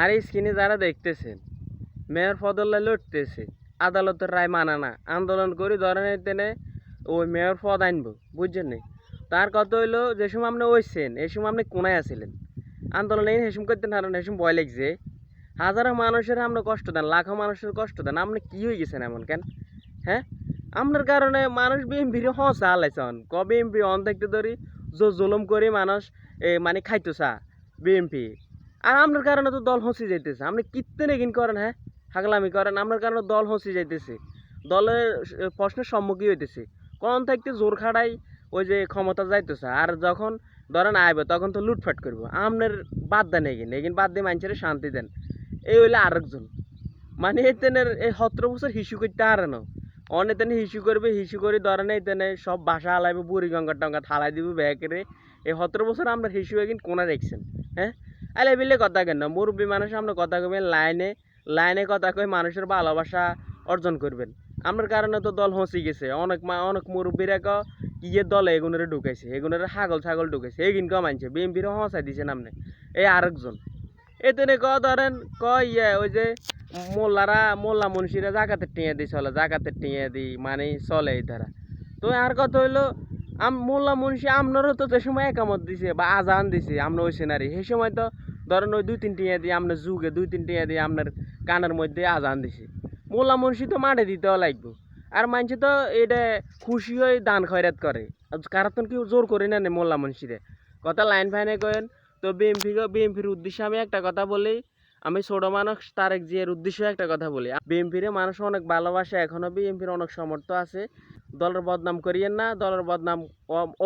আর এই স্ক্রিনে যারা দেখতেছেন, মেয়র পদল্লা লড়তেছে, আদালতের রায় মানা না। আন্দোলন করি ধরেন তেনে ওই মেয়র পদ আনব বুঝছেন নি? তার কথা হইল, যে সময় আপনি ওইছেন, এই সময় আপনি কোনায় আছিলেন? আন্দোলন এই হেসুম করতেন হারেন হেসুম ভয় লাগছে। হাজারো মানুষের আপনি কষ্ট দেন, লাখো মানুষের কষ্ট দেন, আপনি কি হয়ে গেছেন এমন কেন? হ্যাঁ? আপনার কারণে মানুষ বিএমপির হসা হালাইছন ক বিএমপি অন দেখতে ধরি জো জুলুম করে মানুষ, এ মানে খাইতো চা বিএমপি আর আপনার কারণে তো দল হসি যাইতেছে। আপনি কিত্তে নেগিন করেন হ্যাঁ? হাগলামি করেন আপনার কারণে দল হসি যাইতেছে। দলের প্রশ্নের সম্মুখীন হইতেছে। কোন থাকতে জোর খাড়াই ওই যে ক্ষমতা যাইতেছে, আর যখন ধরেন আইবে, তখন তো লুটফাট করব। আপনার বাদ দেন এগিন এগিন বাদ দিয়ে মানুষের শান্তি দেন। এই হইলে আরেকজন। মানে এতেনের এই সতেরো বছর হিসু করতে আরে না। অনেতেন হিসু করবে, হিসু করে ধরেন এতেনে সব বাসা হালাইবে, বুড়ি গঙ্গা টঙ্গা থালাই দিব ব্যাগরে এই সতেরো বছর আমরা হিসু এগিন কোনা রেখছেন হ্যাঁ? আলে বিলে কথা কেন? মুরব্বী মানুষ আমরা কথা কবেন লাইনে লাইনে কথা কয়ে মানুষের ভালোবাসা অর্জন করবেন। আমার কারণে তো দল হসি গেছে। অনেক মা, অনেক মুরব্বীরা ক কিয়ে দলে এগুনের ঢুকাইছে, এগুনের ছাগল ছাগল ঢুকাইছে, এগিন ক মানছে বিএমপির হসাই দিছে নামনে। এই আরেকজন। এতেনে ক ধরেন ক ইয়ে ওই যে মোল্লারা, মোল্লা মুন্সিরা জাকাতের টিঁয়ে দিই চলে, জাকাতের টিঁয়ে দিই মানে চলে এই ধারা। তো আর কথা হইল আম মোল্লা মুন্সি আপনারও তো যে সময় একামত দিছে বা আজান দিছে আপনার ওই সিনারি সেই সময় তো ধরেন ওই দুই তিন টিঁয়ে দিয়ে আপনার যুগে দুই তিন টিঁয়ে দিয়ে আপনার কানের মধ্যে আজান দিছে। মোল্লা মুন্সি তো মাঠে দিতেও লাগবো। আর মানুষ তো এটা খুশি হয়ে দান খয়রাত করে। কারণ কেউ জোর করে না মোল্লা মুন্সিরে। কথা লাইন ফাইনে কয়েন তো বিএমপি বিএমপির উদ্দেশ্যে আমি একটা কথা বলি আমি ছোট মানুষ, তারেক জিয়ার উদ্দেশ্যে একটা কথা বলি। বিএমপির মানুষ অনেক ভালোবাসে, এখনও বিএমপির অনেক সমর্থ আছে। দলের বদনাম করিয়েন না, দলের বদনাম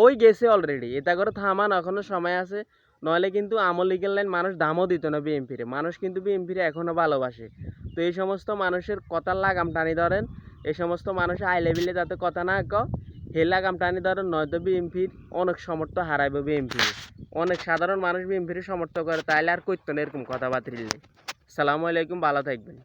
ওই গেছে অলরেডি এটা করে থামান, এখনও সময় আছে। নইলে কিন্তু আমল লিগেল লাইন মানুষ দামও দিত না বিএমপিরে মানুষ কিন্তু বিএমপিরে এখনও ভালোবাসে। তো এই সমস্ত মানুষের কথার লাগাম টানি ধরেন, এই সমস্ত মানুষ আই লেভেলে যাতে কথা না ক হে লাগাম টানি ধরেন নয়তো বিএমপির অনেক সমর্থ হারাইব বিএমপি। অনেক সাধারণ মানুষ বিএমপির সমর্থ করে, তাইলে আর করতো না এরকম কথাবার্তা। সালামু আলাইকুম, ভালো থাকবেন।